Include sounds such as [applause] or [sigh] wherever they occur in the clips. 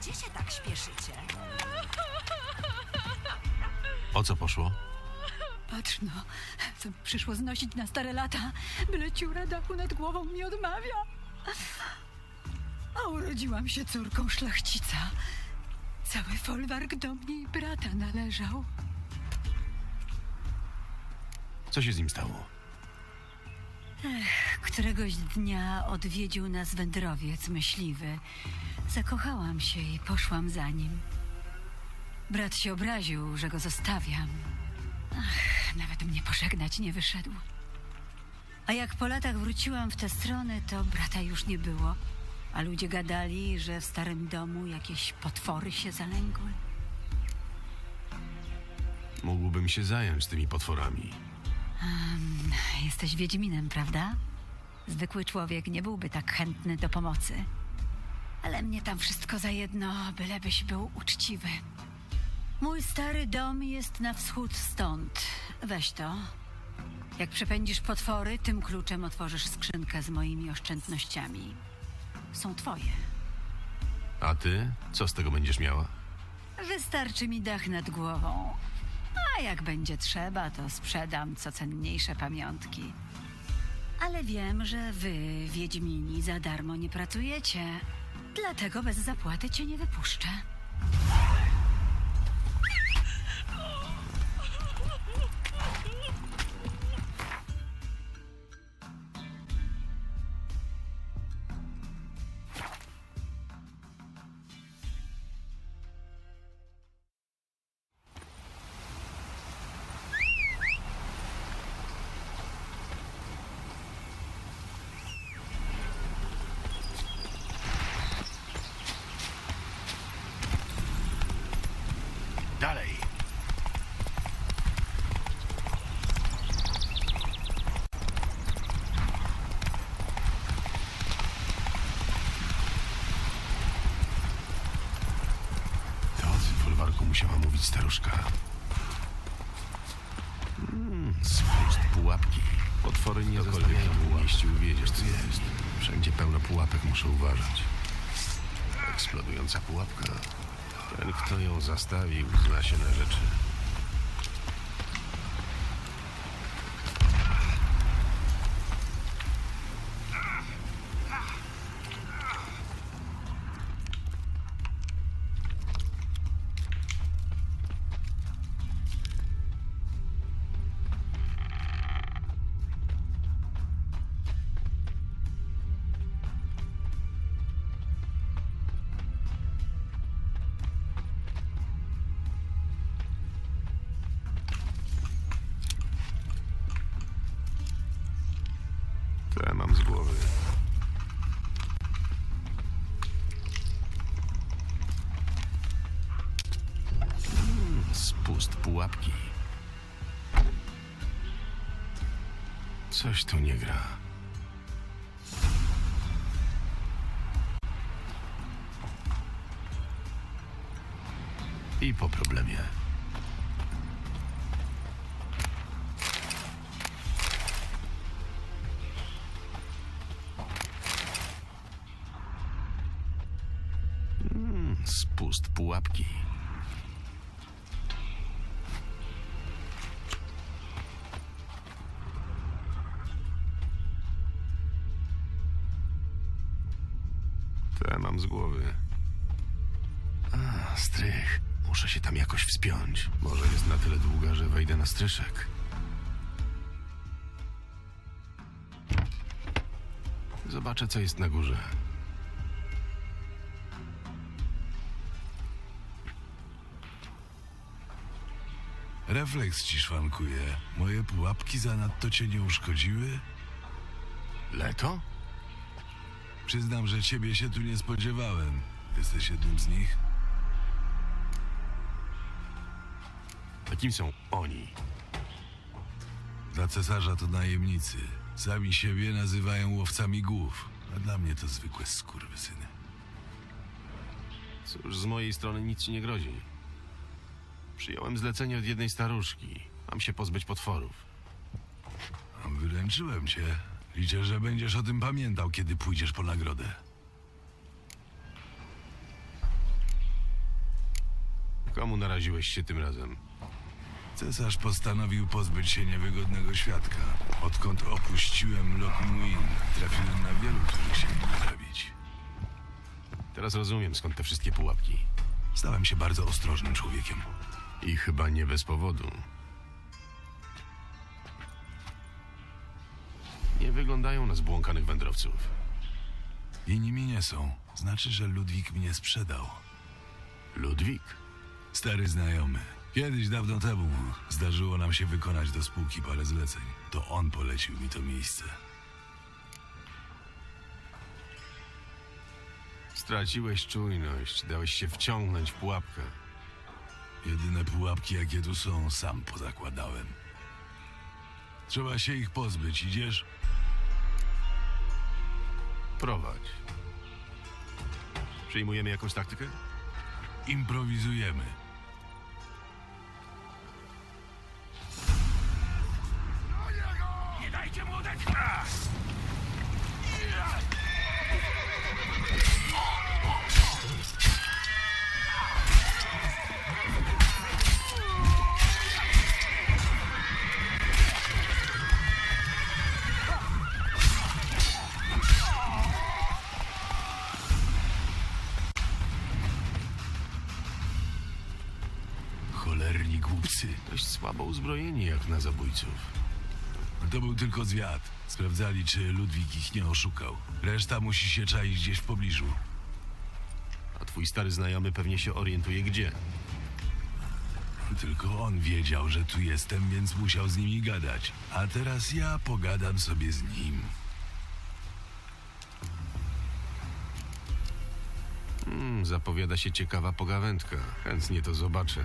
Gdzie się tak śpieszycie? O co poszło? Patrz no, co przyszło znosić na stare lata, byle ciura dachu nad głową mi odmawia. A urodziłam się córką szlachcica. Cały folwark do mnie i brata należał. Co się z nim stało? Któregoś dnia odwiedził nas wędrowiec myśliwy. Zakochałam się i poszłam za nim. Brat się obraził, że go zostawiam. Ach, nawet mnie pożegnać nie wyszedł. A jak po latach wróciłam w tę stronę, to brata już nie było. A ludzie gadali, że w starym domu jakieś potwory się zalęgły. Mógłbym się zająć tymi potworami. Jesteś Wiedźminem, prawda? Zwykły człowiek nie byłby tak chętny do pomocy. Ale mnie tam wszystko za jedno, bylebyś był uczciwy. Mój stary dom jest na wschód stąd. Weź to. Jak przepędzisz potwory, tym kluczem otworzysz skrzynkę z moimi oszczędnościami. Są twoje. A ty? Co z tego będziesz miała? Wystarczy mi dach nad głową. A jak będzie trzeba, to sprzedam co cenniejsze pamiątki. Ale wiem, że wy, Wiedźmini, za darmo nie pracujecie. Dlatego bez zapłaty cię nie wypuszczę. Dalej! To o tym folwarku musiała mówić staruszka. Mm, spust pułapki. Potwory nie zostawiają w mieście uwiedzieć, co jest. Wszędzie pełno pułapek, muszę uważać. Eksplodująca pułapka. Ten, kto ją zastawił, zna się na rzeczy. Spust pułapki. Coś tu nie gra. I po problemie. Spust pułapki. Ja mam z głowy. A, strych. Muszę się tam jakoś wspiąć. Może jest na tyle długa, że wejdę na stryszek. Zobaczę, co jest na górze. Refleks ci szwankuje. Moje pułapki zanadto cię nie uszkodziły? Leto? Przyznam, że ciebie się tu nie spodziewałem. Jesteś jednym z nich? Takim są oni. Dla cesarza to najemnicy. Sami siebie nazywają łowcami głów. A dla mnie to zwykłe skurwysyny. Cóż, z mojej strony nic ci nie grozi. Przyjąłem zlecenie od jednej staruszki. Mam się pozbyć potworów. A Wyręczyłem cię. Liczę, że będziesz o tym pamiętał, kiedy pójdziesz po nagrodę. Komu naraziłeś się tym razem? Cesarz postanowił pozbyć się niewygodnego świadka. Odkąd opuściłem Lockmuin, trafiłem na wielu, których się nie zabić. Teraz rozumiem skąd te wszystkie pułapki. Stałem się bardzo ostrożnym człowiekiem. I chyba nie bez powodu. Nie wyglądają na zbłąkanych wędrowców. I nimi nie są. Znaczy, że Ludwik mnie sprzedał. Ludwik? Stary znajomy. Kiedyś, dawno temu, zdarzyło nam się wykonać do spółki parę zleceń. To on polecił mi to miejsce. Straciłeś czujność, dałeś się wciągnąć w pułapkę. Jedyne pułapki, jakie tu są, sam pozakładałem. Trzeba się ich pozbyć, idziesz? Prowadź. Przyjmujemy jakąś taktykę? Improwizujemy. Był tylko zwiat. Sprawdzali, czy Ludwik ich nie oszukał. Reszta musi się czaić gdzieś w pobliżu. A twój stary znajomy pewnie się orientuje gdzie. Tylko on wiedział, że tu jestem, więc musiał z nimi gadać. A teraz ja pogadam sobie z nim. Hmm, zapowiada się ciekawa pogawędka. Chętnie to zobaczę.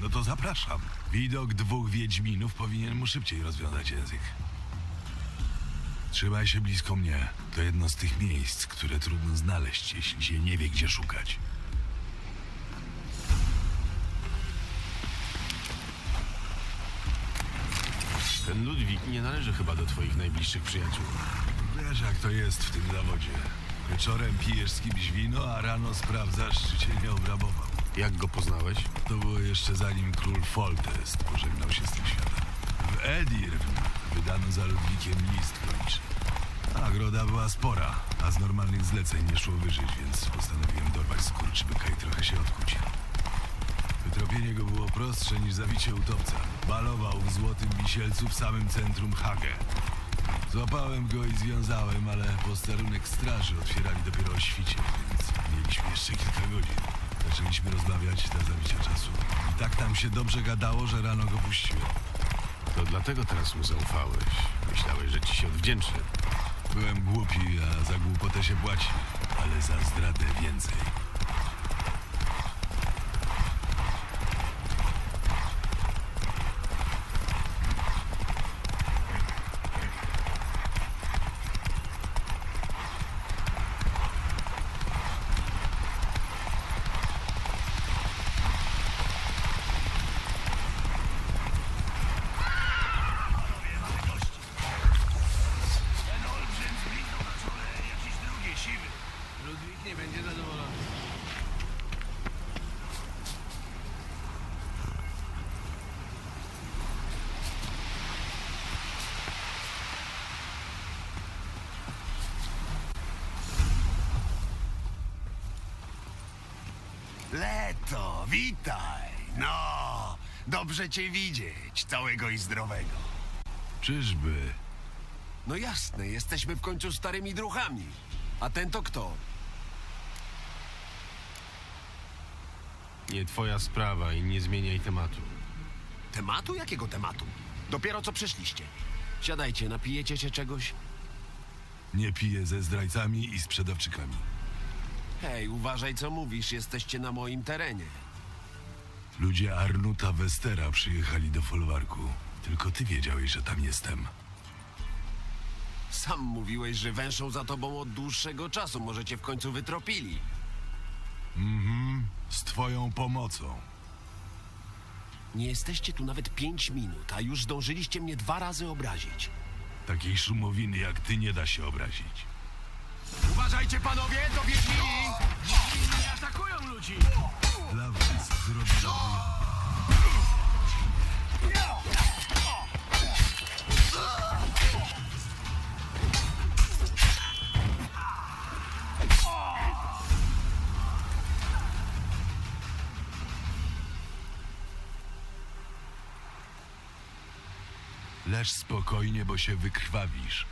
No to zapraszam. Widok dwóch wiedźminów powinien mu szybciej rozwiązać język. Trzymaj się blisko mnie. To jedno z tych miejsc, które trudno znaleźć, jeśli się nie wie, gdzie szukać. Ten Ludwik nie należy chyba do twoich najbliższych przyjaciół. Wiesz, jak to jest w tym zawodzie. Wieczorem pijesz z kimś wino, a rano sprawdzasz, czy cię nie obrabował. Jak go poznałeś? To było jeszcze zanim król Foltest pożegnał się z tym światem. W Edirn wydano za Ludwikiem list kończy. Nagroda była spora, a z normalnych zleceń nie szło wyżyć, więc postanowiłem dorwać skurczybyka i trochę się odkuć. Wytropienie go było prostsze niż zabicie utopca. Balował w złotym wisielcu w samym centrum Hage. Złapałem go i związałem, ale posterunek straży otwierali dopiero o świcie, więc mieliśmy jeszcze kilka godzin. Zaczęliśmy czasu. I tak nam się dobrze gadało, że rano go puściłem. To dlatego teraz mu zaufałeś. Myślałeś, że ci się odwdzięczy. Byłem głupi, a za głupotę się płaci, ale za zdradę więcej. Ten olbrzym zbliznął na czole jakiś drugi siwy. Ludwik nie będzie zadowolony. Leto, witaj. No, dobrze cię widzieć, całego i zdrowego. Czyżby? No jasne, jesteśmy w końcu starymi druchami. A ten to kto? Nie twoja sprawa i nie zmieniaj tematu. Tematu? Jakiego tematu? Dopiero co przyszliście. Siadajcie, napijecie się czegoś? Nie piję ze zdrajcami i sprzedawczykami. Hej, uważaj co mówisz, jesteście na moim terenie. Ludzie Arnuta Westera przyjechali do folwarku. Tylko ty wiedziałeś, że tam jestem. Sam mówiłeś, że węszą za tobą od dłuższego czasu, może cię w końcu wytropili. Z twoją pomocą. Nie jesteście tu nawet pięć minut, a już zdążyliście mnie dwa razy obrazić. Takiej szumowiny jak ty nie da się obrazić. Uważajcie panowie, Leż spokojnie, bo się wykrwawisz.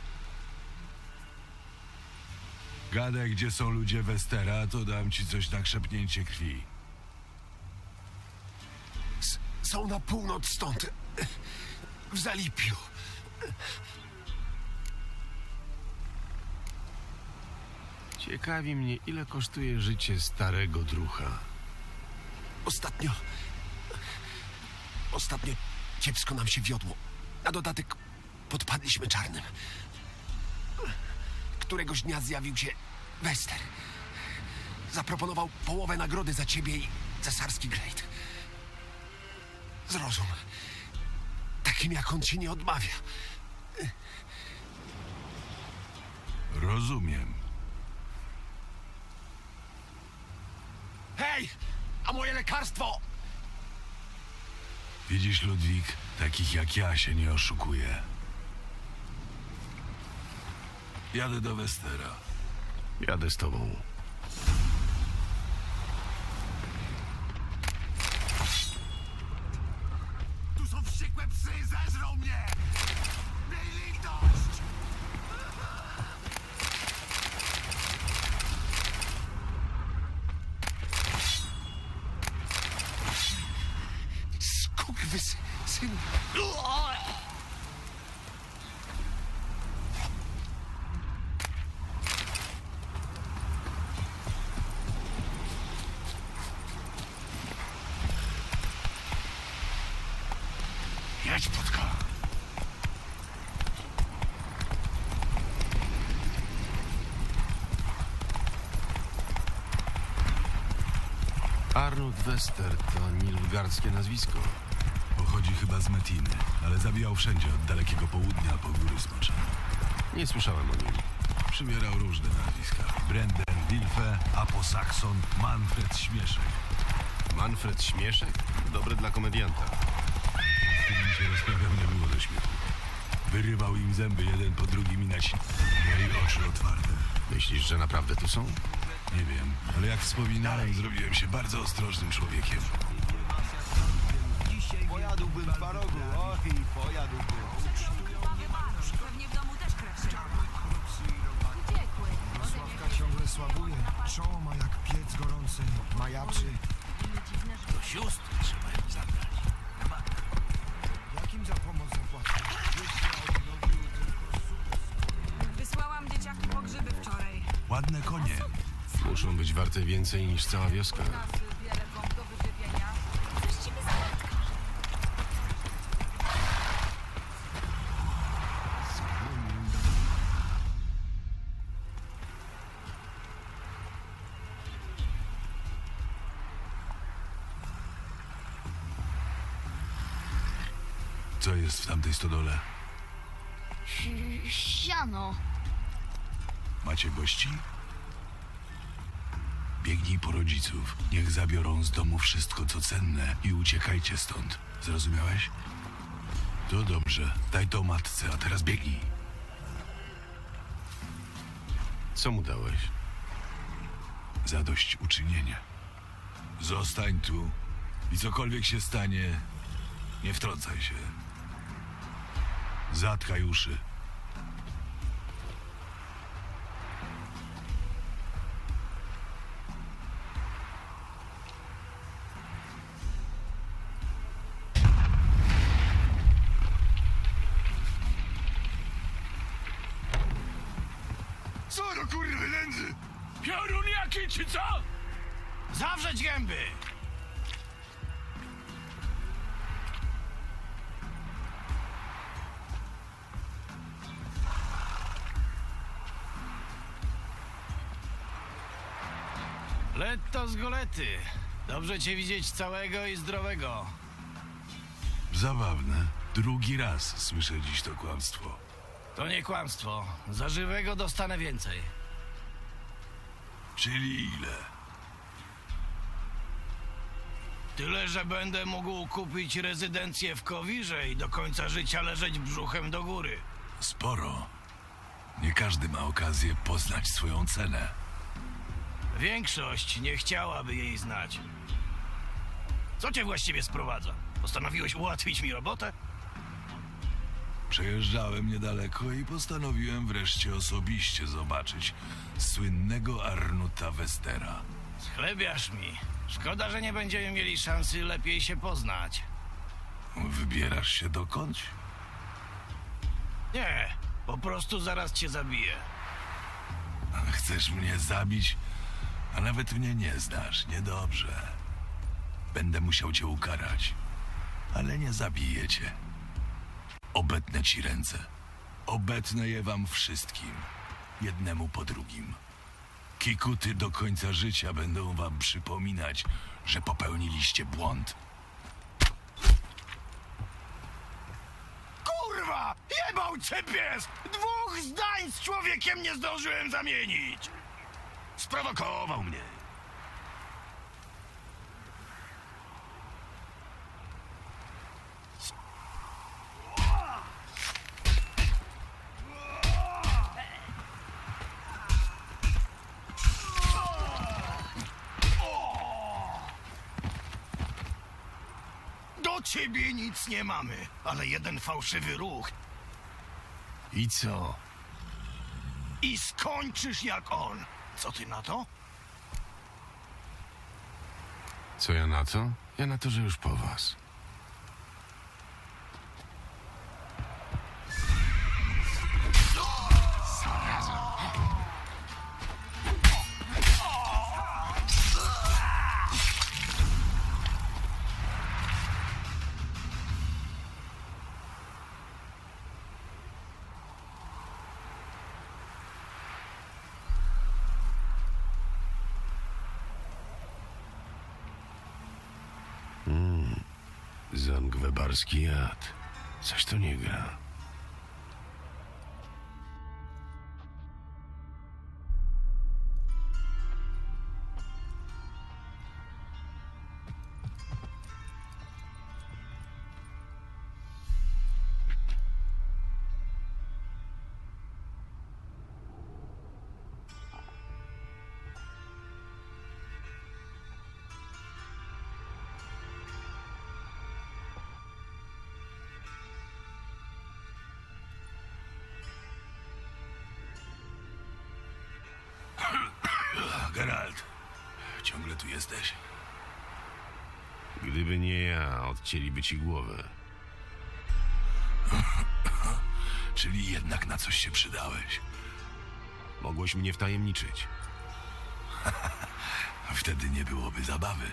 Gadaj, gdzie są ludzie Westera, to dam ci coś na krzepnięcie krwi. S- są na północ stąd. W Zalipiu. Ciekawi mnie, ile kosztuje życie starego drucha. Ostatnio... Ostatnio kiepsko nam się wiodło. Na dodatek podpadliśmy czarnym. Któregoś dnia zjawił się Wester. Zaproponował połowę nagrody za ciebie i cesarski glejt. Zrozum. Takim jak on ci nie odmawia. Rozumiem. Hej! A moje lekarstwo! Widzisz, Ludwik, takich jak ja się nie oszukuje. Jadę do Westera. Jadę z tobą. Jedź, płotka! Arnold Wester to nilfgaardzkie nazwisko. Pochodzi chyba z Metiny, ale zabijał wszędzie od dalekiego południa po góry smocze. Nie słyszałem o nim. Przybierał różne nazwiska. Brenden Wilfe, Apo Saxon, Manfred Śmieszek. Manfred Śmieszek? Dobry dla komedianta. Się rozprawiał, nie było do śmiechu. Wyrywał im zęby jeden po drugim i nasi... Mieli oczy otwarte. Myślisz, że naprawdę tu są? Nie wiem, ale jak wspominałem, zrobiłem się bardzo ostrożnym człowiekiem. Pojadłbym twarogu, och i pojadłbym. Pewnie w domu też krew się Uciekły. Sławka ciągle słabuje. Czoło ma jak piec gorący. Majaczy. Do sióstr trzeba ją zabrać. Muszą być warte więcej niż cała wioska. Co jest w tamtej stodole? Siano. Macie gości? Biegnij po rodziców. Niech zabiorą z domu wszystko, co cenne i uciekajcie stąd. Zrozumiałeś? To dobrze. Daj to matce, a teraz biegnij. Co mu dałeś? Zadość uczynienie. Zostań tu i cokolwiek się stanie, nie wtrącaj się. Zatkaj uszy. Letto z golety. Dobrze cię widzieć całego i zdrowego. Zabawne. Drugi raz słyszę dziś to kłamstwo. To nie kłamstwo. Za żywego dostanę więcej. Czyli ile? Tyle, że będę mógł kupić rezydencję w Kowirze i do końca życia leżeć brzuchem do góry. Sporo. Nie każdy ma okazję poznać swoją cenę. Większość nie chciałaby jej znać. Co cię właściwie sprowadza? Postanowiłeś ułatwić mi robotę? Przejeżdżałem niedaleko i postanowiłem wreszcie osobiście zobaczyć słynnego Arnuta Westera. Schlebiasz mi. Szkoda, że nie będziemy mieli szansy lepiej się poznać. Wybierasz się dokądś? Nie, po prostu zaraz cię zabiję. Chcesz mnie zabić, a nawet mnie nie znasz. Niedobrze. Będę musiał cię ukarać, ale nie zabiję cię. Obetnę ci ręce. Obetnę je wam wszystkim, jednemu po drugim. Kikuty do końca życia będą wam przypominać, że popełniliście błąd. Kurwa! Jebał cię pies! Dwóch zdań z człowiekiem nie zdążyłem zamienić! Sprowokował mnie. Do ciebie nic nie mamy, ale jeden fałszywy ruch I co? i skończysz jak on. Co ty na to? Co ja na to? Ja na to, że już po was. Zangwebarski jad. Coś to nie gra. Ciągle tu jesteś? Gdyby nie ja, odcięliby ci głowę. [clears throat] Czyli jednak na coś się przydałeś. Mogłeś mnie wtajemniczyć. [laughs] Wtedy nie byłoby zabawy.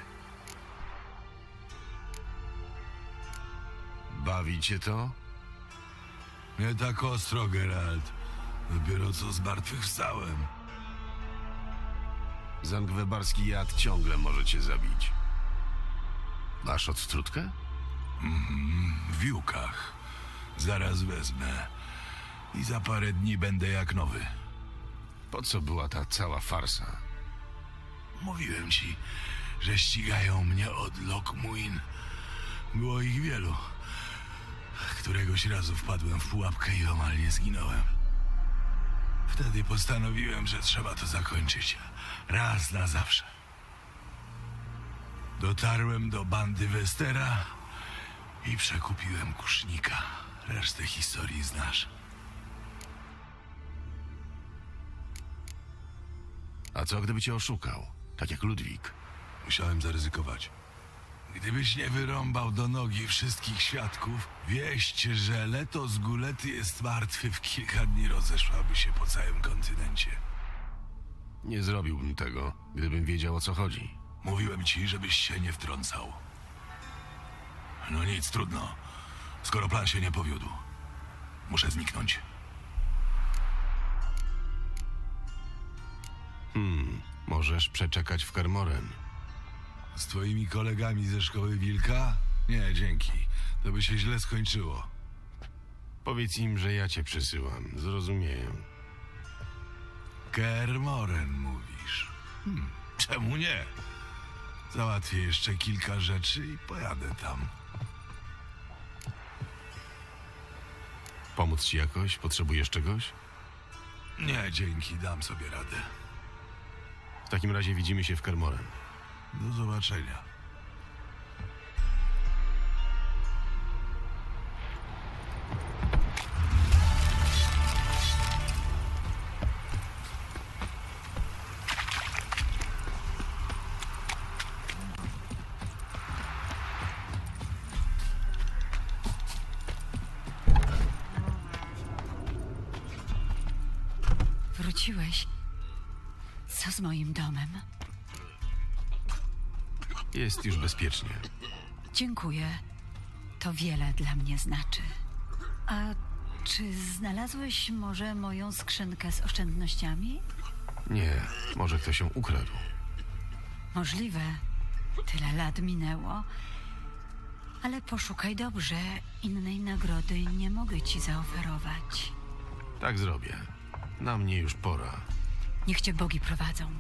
Bawi cię to? Nie tak ostro, Geralt. Dopiero co zmartwychwstałem. Zangwebarski jad ciągle może cię zabić. Masz odstrutkę? W wiłkach. Zaraz wezmę. I za parę dni będę jak nowy. Po co była ta cała farsa? Mówiłem ci, że ścigają mnie od Lockmuin. Było ich wielu. Któregoś razu wpadłem w pułapkę i omal nie zginąłem. Wtedy postanowiłem, że trzeba to zakończyć. Raz na zawsze. Dotarłem do bandy Westera i przekupiłem kusznika. Resztę historii znasz. A co gdyby cię oszukał? Tak jak Ludwik. Musiałem zaryzykować. Gdybyś nie wyrąbał do nogi wszystkich świadków, wieść, że Leto z Gulety jest martwy w kilka dni rozeszłaby się po całym kontynencie. Nie zrobiłbym tego, gdybym wiedział o co chodzi. Mówiłem ci, żebyś się nie wtrącał. No nic, trudno. Skoro plan się nie powiódł, muszę zniknąć. Możesz przeczekać w Kermoren. Z twoimi kolegami ze szkoły Wilka? Nie, dzięki. To by się źle skończyło. Powiedz im, że ja cię przysyłam. Zrozumieją. Kermoren mówisz. Hmm, czemu nie? Załatwię jeszcze kilka rzeczy i pojadę tam. Pomóc ci jakoś? Potrzebujesz czegoś? Nie, dzięki, dam sobie radę. W takim razie widzimy się w Kermoren. Do zobaczenia. Wróciłeś. Co z moim domem? Jest już bezpiecznie. Dziękuję. To wiele dla mnie znaczy. A czy znalazłeś może moją skrzynkę z oszczędnościami? Nie, może ktoś ją ukradł. Możliwe. Tyle lat minęło. Ale poszukaj dobrze. Innej nagrody nie mogę ci zaoferować. Tak zrobię. Na mnie już pora. Niech cię bogi prowadzą.